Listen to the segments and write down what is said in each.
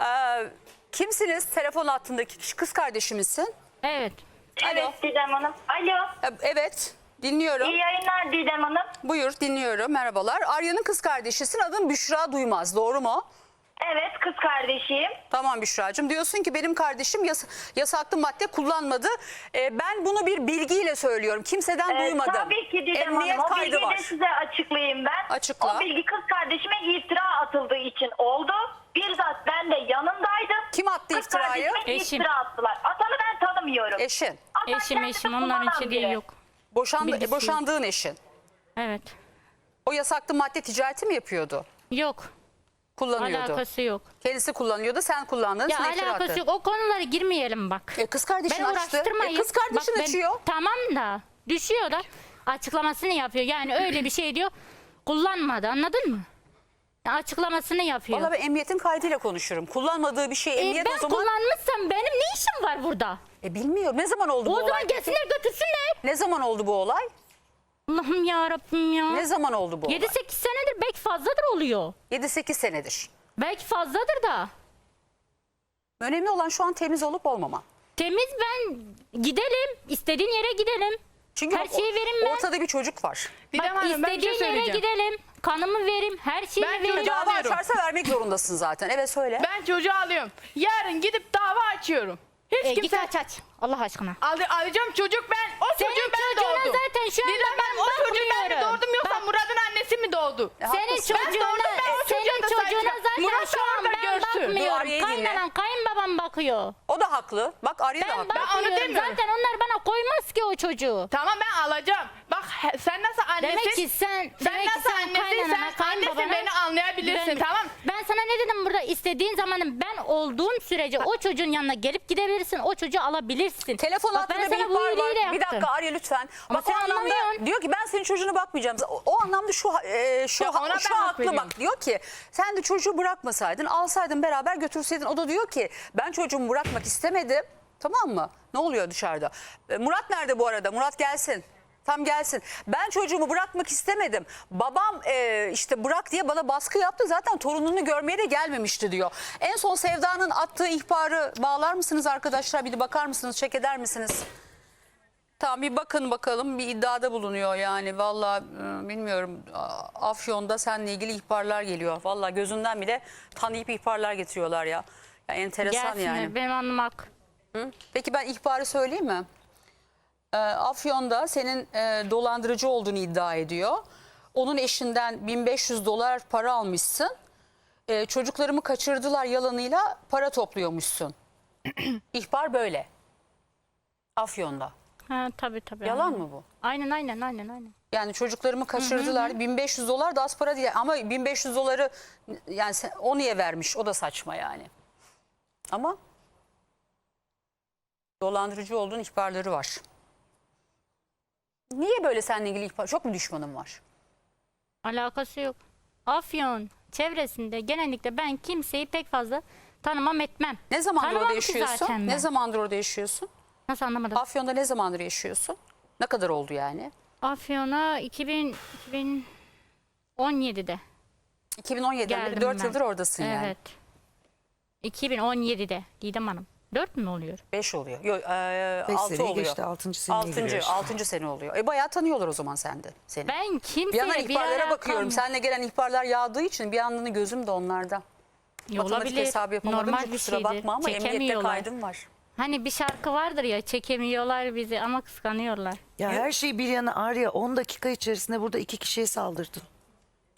Ee, kimsiniz? Telefon hattındaki kişi kız kardeşimizsin. Evet. Alo. Evet Didem Hanım. Alo. Ee, evet dinliyorum. İyi yayınlar Didem Hanım. Buyur dinliyorum merhabalar. Arya'nın kız kardeşisin adın Büşra Duymaz doğru mu? Evet kız kardeşiyim. Tamam Büşra'cığım diyorsun ki benim kardeşim yas- yasaklı madde kullanmadı. Ee, ben bunu bir bilgiyle söylüyorum. Kimseden Ee, duymadım. tabii ki Didem Emniyet Hanım. O kaydı bilgiyi var. de size açıklayayım ben. Açıkla. O bilgi kız kardeşime iftira atıldığı için oldu. Bizzat ben de yanındaydım. Kim attı kız iftirayı? kardeşime Eşim. iftira attılar. Atanı ben tanımıyorum. Eşin. Atan Eşim kendisi eşim onların kullanan içeriği biri. yok. Boşandı, Bilgisi. boşandığın eşin. Evet. O yasaklı madde ticareti mi yapıyordu? Yok. Kullanıyordu. Alakası yok. Kendisi kullanıyordu sen kullandın. Ya iftira alakası attı. yok. O konulara girmeyelim bak. E, kız kardeşin Beni açtı. uğraştırmayın. E, kız kardeşin Bak ben- açıyor. Tamam da düşüyor da açıklamasını yapıyor. Yani öyle bir şey diyor. Kullanmadı anladın mı? Açıklamasını yapıyor. Valla ben emniyetin kaydıyla konuşurum. Kullanmadığı bir şey E, emniyet ben o zaman... kullanmışsam benim ne işim var burada? E, bilmiyorum. Ne zaman oldu O bu zaman olay? gelsinler götürsünler. Ne zaman oldu bu olay? Allah'ım ya Rabbim ya. Ne zaman oldu bu olay? 7-8 senedir belki fazladır oluyor. 7-8 senedir. Belki fazladır da. Önemli olan şu an temiz olup olmama. Temiz ben gidelim. istediğin yere gidelim. Çünkü Her o- şeyi verin ben. ortada bir çocuk var. Didem Bak Hanım ben bir şey istediğin yere söyleyeceğim. gidelim. Kanımı verim. Her şeyi Ben verim. çocuğa- Dava açarsa vermek zorundasın zaten. Evet söyle. Ben çocuğu alıyorum. Yarın gidip dava açıyorum. Hiç E, git kimse aç aç. Allah aşkına. Al, alacağım çocuk ben. O Senin çocuğu ben çocuğuna doğurdum. zaten şu anda Didem ben Hanım, o çocuğu ben mi bakmıyorum. doğurdum yoksa Bak- Murat'ın annesi mi doğdu? E, Senin haklısın. Ben çocuğuna, doğurdum, ben o senin çocuğa da çocuğuna sahip zaten Murat şu an orada ben görsün. Dur, bakmıyorum. Dinle. Kaynanan kayınbabam bakıyor. O da haklı. Bak Arya da Ben haklı. bakmıyorum. demiyorum. Zaten onlar bana koymaz ki o çocuğu. Tamam ben alacağım. Bak he- sen nasıl annesin? Demek ki sen, sen demek ki nasıl sen annesin? kaynanana, Sen annesin kayınbabana beni anlayabilirsin güvenmiyorsun. tamam. Ben ne dedim burada istediğin zamanın ben olduğum sürece o çocuğun yanına gelip gidebilirsin. O çocuğu alabilirsin. Telefon Bak, ben sana bir bu ihbar var. Bir yaptım. dakika Arya lütfen. Ama bak o sen anlamda anlamıyorsun. diyor ki ben senin çocuğuna bakmayacağım. O, o anlamda şu e, şu Ya ona şu ben haklı bak diyor ki sen de çocuğu bırakmasaydın, alsaydın beraber götürseydin. O da diyor ki ben çocuğumu bırakmak istemedim. Tamam mı? Ne oluyor dışarıda? E, Murat nerede bu arada? Murat gelsin. Tam gelsin. Ben çocuğumu bırakmak istemedim. Babam e, işte bırak diye bana baskı yaptı. Zaten torununu görmeye de gelmemişti diyor. En son Sevda'nın attığı ihbarı bağlar mısınız arkadaşlar? Bir de bakar mısınız? Çek eder misiniz? Tamam bir bakın bakalım bir iddiada bulunuyor yani. Vallahi e, bilmiyorum Afyon'da seninle ilgili ihbarlar geliyor. Vallahi gözünden bile tanıyıp ihbarlar getiriyorlar ya. ya enteresan Gelsinler yani. benim anlamak. Hı? Peki ben ihbarı söyleyeyim mi? Ee, Afyon'da senin e, dolandırıcı olduğunu iddia ediyor. Onun eşinden 1500 dolar para almışsın. Ee, çocuklarımı kaçırdılar yalanıyla para topluyormuşsun. İhbar böyle. Afyon'da. Ha, tabii tabii. Yalan aynen. mı bu? Aynen aynen aynen aynen. Yani çocuklarımı kaçırdılar. 1500 dolar da az para değil. Ama 1500 doları yani sen- o niye vermiş? O da saçma yani. Ama dolandırıcı olduğun ihbarları var. Niye böyle seninle ilgili ihbar? Çok mu düşmanın var? Alakası yok. Afyon çevresinde genellikle ben kimseyi pek fazla tanımam etmem. Ne zamandır Tanımam orada ki yaşıyorsun? Ne zamandır orada yaşıyorsun? Nasıl anlamadım? Afyon'da ne zamandır yaşıyorsun? Ne kadar oldu yani? Afyon'a 2000, 2017'de 2017'den beri geldim 4 ben. yıldır oradasın yani. Evet. 2017'de Didem Hanım. 4 mü oluyor? 5 oluyor. Yok, e, Beş 6 seneyi oluyor. geçti, altıncı seneye 6. giriyor. 6. sene oluyor. E bayağı tanıyorlar o zaman sende seni. Ben Bir kimseye yandan bir, ihbarlara alakam bakıyorum. Seninle gelen ihbarlar yağdığı için bir yandan gözüm de onlarda. Ya Matematik olabilir. hesabı yapamadığım Normal bir kusura şeydir. bakma ama emniyette Çekemiyorlar. kaydım var. Hani bir şarkı vardır ya çekemiyorlar bizi ama kıskanıyorlar. Ya her şey bir yana Arya 10 dakika içerisinde burada iki kişiye saldırdın.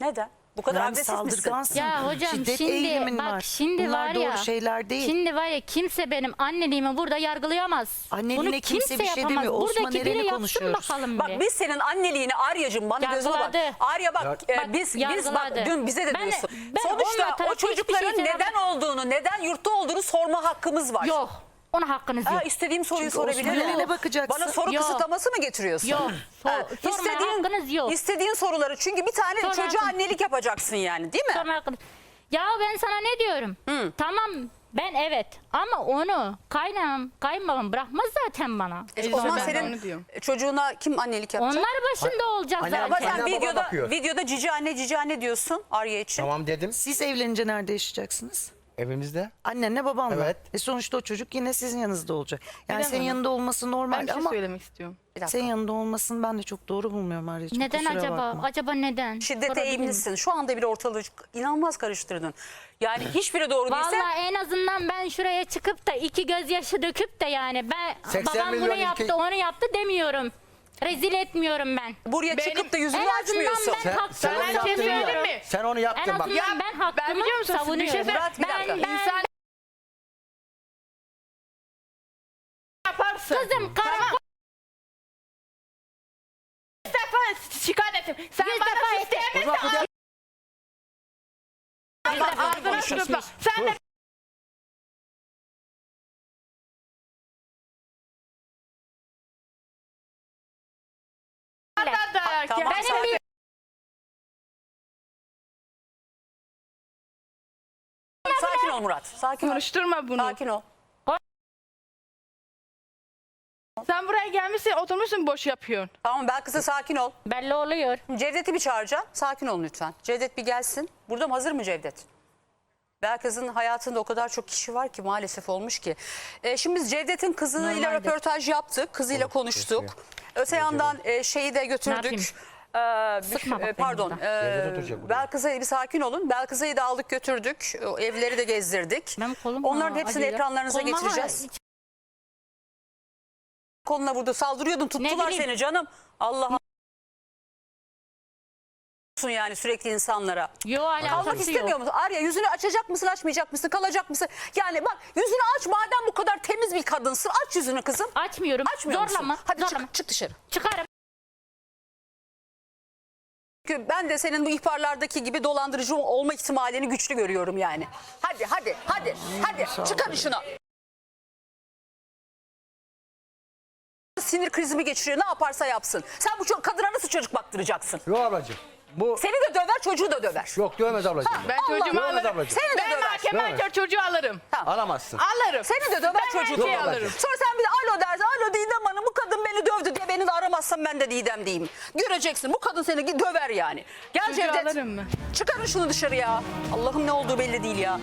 Neden? Bu kadar Yani agresif misin? saldırgansın. Ya hocam Şiddet şimdi bak var. şimdi Bunlar var doğru ya. şeyler değil. Şimdi var ya kimse benim anneliğimi burada yargılayamaz. Anneliğine Bunu kimse bir şey yapamaz. demiyor. Osman Buradaki biri Eren'i yapsın konuşuyoruz. bakalım Bak bir. biz senin anneliğini Arya'cığım bana gözüme bak. Yargıladı. Arya bak, e, Bak, biz biz bak yargıladı. dün bize de Ben- diyorsun. ben onunla Sonuçta o tarafı hiçbir çocukların şey neden olduğunu, neden yurtta olduğunu sorma hakkımız var. Yok. Ona hakkınız yok. Ha, istediğim soruyu Çünkü sorabilirim. Osman Eren'e bakacaksın. Bana soru Yok. kısıtlaması mı getiriyorsun? Yok. So- Ha, sormaya hakkınız yok. İstediğin soruları çünkü bir tane Sorma çocuğa hakkın- annelik yapacaksın yani değil mi? Sormaya hakkınız. Ya ben sana ne diyorum? Tamam ben evet ama onu kaynanam kayınbabam bırakmaz zaten bana. E, o zaman ben de senin onu diyorum. çocuğuna kim annelik yapacak? Onlar başında olacak Anne- Ama zaten. sen Anne baba videoda, bakıyor. videoda cici anne cici anne diyorsun Arya için. Tamam dedim. Siz evlenince nerede yaşayacaksınız? Evimizde. Annenle babanla. Evet. E sonuçta o çocuk yine sizin yanınızda olacak. Yani Bilemem. senin yanında olması normal Ben bir şey ama söylemek istiyorum. Bir dakika. senin yanında olmasını ben de çok doğru bulmuyorum Arya'cığım. Neden kusura acaba? bakma. Acaba neden? Şiddete Sorabilir miyim? Şu anda bile ortalığı inanılmaz karıştırdın. Yani hiçbiri doğru değilse Vallahi en azından ben şuraya çıkıp da iki gözyaşı döküp de yani ben 80 babam bunu milyon yaptı ülke- onu yaptı demiyorum. Rezil etmiyorum ben. buraya Benim- çıkıp da En yüzünü azından açmıyorsun. ben Sen, hakkımı sen onu Ben bir şey yaptın söyleyeyim ya. mi? Sen onu En yaptın bak. azından Ya, ben ben hakkımı biliyor musun, bir şey savunuyorum. söyleyeyim. Murat, bir ben, dakika. ben, İnsan yaparsın. Kızım karakol Yüz defa şikayet ettim. Sen Yüz bana defa sus ettim. O zaman diyemezsin. Kudret- Ağzına tutma. Sen de Tamam, Benim sakin. bir Sakin ol Murat. Sakin ol. konuşturma bunu. Sakin ol. Sen buraya gelmişsin oturmuşsun boş yapıyorsun. Tamam Belkıs'a sakin ol. belli oluyor. Cevdet'i bir çağıracağım. Sakin olun lütfen. Cevdet bir gelsin. Burada mı hazır mı Cevdet? Belkıs'ın hayatında o kadar çok kişi var ki maalesef olmuş ki. Ee, şimdi biz Cevdet'in kızıyla Normaldir. röportaj yaptık. Kızıyla konuştuk. kesin. Öte yandan e, şeyi de yapayım? götürdük. Ee, Sıkma bak e, pardon. Cevdet oturacak E, buraya. Belkıs'a bir sakin olun. Belkıs'ı da aldık götürdük. O evleri de gezdirdik. Benim kolum Onların ha, hepsini acıyor. ekranlarınıza Koluma getireceğiz. Koluna vurdu saldırıyordun tuttular bileyim. seni canım. Allah Allah. yani sürekli insanlara. Yo Kalmak alakası yok. istemiyor musun? Arya yüzünü açacak mısın açmayacak mısın kalacak mısın? Yani bak yüzünü aç madem bu kadar temiz bir kadınsın aç yüzünü kızım. Açmıyorum. Açmıyor Zorlama. musun? Hadi zorlama. çık, çık dışarı. Çıkarım. Çünkü ben de senin bu ihbarlardaki gibi dolandırıcı olma ihtimalini güçlü görüyorum yani. Hadi hadi hadi hadi çıkarın şunu. Sinir krizimi geçiriyor ne yaparsa yapsın. Sen bu ço- kadına nasıl çocuk baktıracaksın? Yok ablacığım. Bu Seni de döver çocuğu da döver. yok dövmez ablacığım. Ben Allah çocuğumu Allah. alırım. Ablacığım. Seni de Ben döver. mahkeme açar çocuğu alırım. Alamazsın. Alırım. Seni de döver Ben çocuğu. Yok alırım. Sonra sen bir de alo dersin. Alo Didem Hanım bu kadın beni dövdü diye beni de aramazsan ben de Didem diyeyim. Göreceksin bu kadın seni döver yani. Gel Çocuğu Cevdet. alırım mı? Çıkarın şunu dışarı ya. Allah'ım ne olduğu belli değil ya.